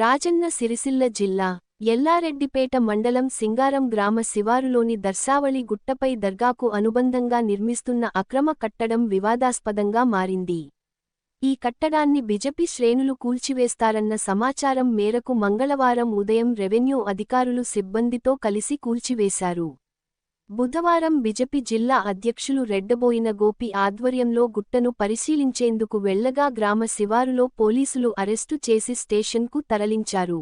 రాజన్న సిరిసిల్ల జిల్లా ఎల్లారెడ్డిపేట మండలం సింగారం గ్రామ శివారులోని దర్శావళి గుట్టపై దర్గాకు అనుబంధంగా నిర్మిస్తున్న అక్రమ కట్టడం వివాదాస్పదంగా మారింది. ఈ కట్టడాన్ని బిజెపి శ్రేణులు కూల్చివేస్తారన్న సమాచారం మేరకు మంగళవారం ఉదయం రెవెన్యూ అధికారులు సిబ్బందితో కలిసి కూల్చివేశారు. బుధవారం బిజెపి జిల్లా అధ్యక్షులు రెడ్డబోయిన గోపి ఆధ్వర్యంలో గుట్టను పరిశీలించేందుకు వెళ్ళగా గ్రామ శివారులో పోలీసులు అరెస్టు చేసి స్టేషన్కు తరలించారు.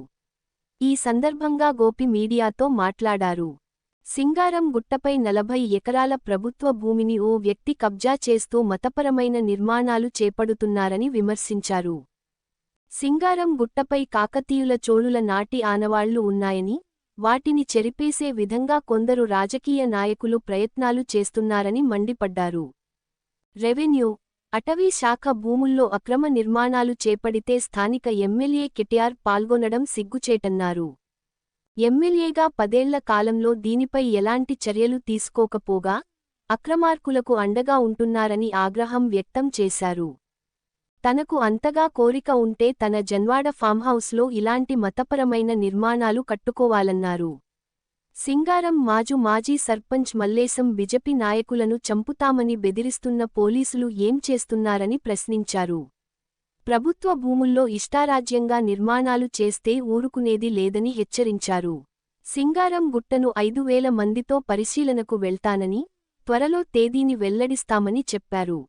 ఈ సందర్భంగా గోపి మీడియాతో మాట్లాడారు. సింగారం గుట్టపై నలభై ఎకరాల ప్రభుత్వ భూమిని ఓ వ్యక్తి కబ్జా చేస్తూ మతపరమైన నిర్మాణాలు చేపడుతున్నారని విమర్శించారు. సింగారం గుట్టపై కాకతీయుల చోళుల నాటి ఆనవాళ్ళు ఉన్నాయని వాటిని చెరిపేసే విధంగా కొందరు రాజకీయ నాయకులు ప్రయత్నాలు చేస్తున్నారని మండిపడ్డారు. రెవెన్యూ అటవీ శాఖ భూముల్లో అక్రమ నిర్మాణాలు చేపడితే స్థానిక ఎమ్మెల్యే కెటిఆర్ పాల్గొనడం సిగ్గుచేటన్నారు. ఎమ్మెల్యేగా పదేళ్ళ కాలంలో దీనిపై ఎలాంటి చర్యలు తీసుకోకపోగా అక్రమార్కులకు అండగా ఉంటున్నారని ఆగ్రహం వ్యక్తం చేశారు. తనకు అంతగా కోరిక ఉంటే తన జన్వాడ ఫామ్హౌస్లో ఇలాంటి మతపరమైన నిర్మాణాలు కట్టుకోవాలన్నారు. సింగారం మాజు మాజీ సర్పంచ్ మల్లేశం బిజెపి నాయకులను చంపుతామని బెదిరిస్తున్న పోలీసులు ఏం చేస్తున్నారని ప్రశ్నించారు. ప్రభుత్వ భూముల్లో ఇష్టారాజ్యంగా నిర్మాణాలు చేస్తే ఊరుకునేది లేదని హెచ్చరించారు. సింగారం గుట్టను ఐదు వేల మందితో పరిశీలనకు వెళ్తానని త్వరలో తేదీని వెల్లడిస్తామని చెప్పారు.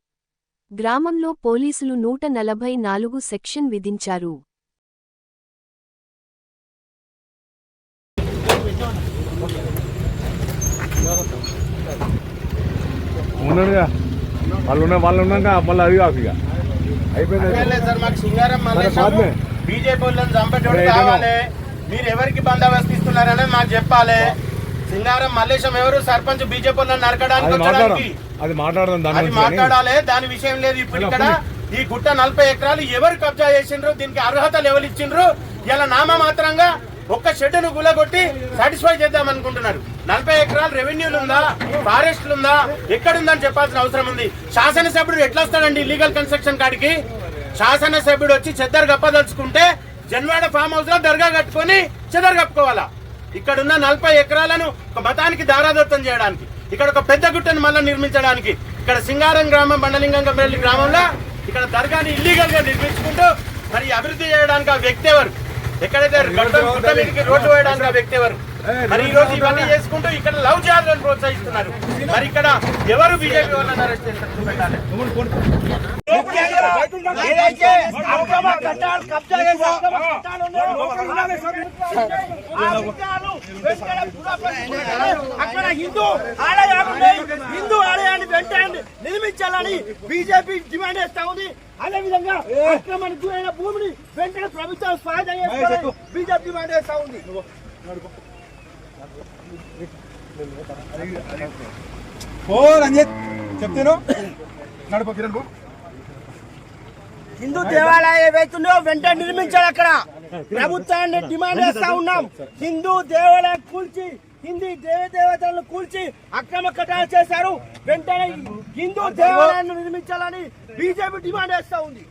గ్రామంలో పోలీసులు నూట నలభై నాలుగు సెక్షన్ విధించారు. ఉన్నాడుగా. వాళ్ళు ఉన్న వాళ్ళు ఉన్నాక మళ్ళీ అది కాదు ఇక. అయిపోయింది లేదు సార్ మాకు సింగారం సరే, మల్లేశం బాద్మే. బీజేపీ వాళ్ళని చంపేటోడు సరే, కావాలి. మీరు ఎవరికి బందోబస్తు ఇస్తున్నారనేది మాకు చెప్పాలి. సింగారం మల్లేశం ఎవరు? సర్పంచ్ బీజేపీ నరకడానికి అది మాట్లాడదాం. వచ్చడానికి. అది మాట్లాడదాం దాని అది గురించి కానీ. మాట్లాడాలి దాని విషయం లేదు. ఇప్పుడు ఇక్కడ ఈ గుట్ట నలభై ఎకరాలు ఎవరు కబ్జా చేసిండ్రు? దీనికి అర్హతలు ఎవరు ఇచ్చిండ్రు? ఇలా నామ మాత్రంగా ఒక్క షెడ్డును గులగొట్టి సాటిస్ఫై చేద్దాం అనుకుంటున్నారు నలభై ఎకరాలు రెవెన్యూలు ఉందా? ఫారెస్ట్లు ఉందా? ఎక్కడుందని చెప్పాల్సిన అవసరం ఉంది. శాసనసభ్యుడు ఎట్లా వస్తాడండి ఇల్లీగల్ కన్స్ట్రక్షన్ కాడికి? శాసనసభ్యుడు వచ్చి చెద్దరు గప్పదలుచుకుంటే జన్వాడ ఫామ్ హౌస్లో దర్గా కట్టుకొని చెదరు కప్పుకోవాలా? ఇక్కడ ఉన్న నలభై ఎకరాలను ఒక మతానికి దారాదత్తం చేయడానికి ఇక్కడ ఒక పెద్ద గుట్టను మళ్ళీ నిర్మించడానికి ఇక్కడ సింగారం గ్రామం బండలింగంపల్లి గ్రామంలో ఇక్కడ దర్గాని ఇల్లీగల్గా నిర్మించుకుంటూ మరి అభివృద్ధి చేయడానికి ఆ వ్యక్తి ఎవరు? ఎక్కడైతే గడ్డం గుట్ట మీదకి రోడ్డు వేయడానికి ఆ వ్యక్తి ఎవరు? మరి ఈ రోజు ఇవన్నీ చేసుకుంటూ ఇక్కడ లవ్ జిహాద్లను ప్రోత్సహిస్తున్నారు. మరి ఇక్కడ ఎవరు బీజేపీ వాళ్ళని అరెస్ట్ చేస్తారు? అక్కడ హిందూ ఆలయాలు హిందూ ఆలయాన్ని వెంటనే నిర్మించాలని బీజేపీ డిమాండ్ చేస్తా ఉంది. అదే విధంగా అక్రమ గురైన భూమిని వెంటనే ప్రభుత్వం స్వాధీనం బీజేపీ డిమాండ్ చేస్తా ఉంది. చెప్తాను. నడుపు కిరణ్ బాబు. హిందూ దేవాలయం ఏవైతుందో వెంటనే నిర్మించాలి అక్కడ. ప్రభుత్వాన్ని డిమాండ్ చేస్తా ఉన్నాం. హిందూ దేవాలయం కూల్చి హిందీ దేవ దేవతలను కూల్చి అక్రమ కటాలు చేశారు. వెంటనే హిందూ దేవాలయాన్ని నిర్మించాలని బీజేపీ డిమాండ్ చేస్తా ఉంది.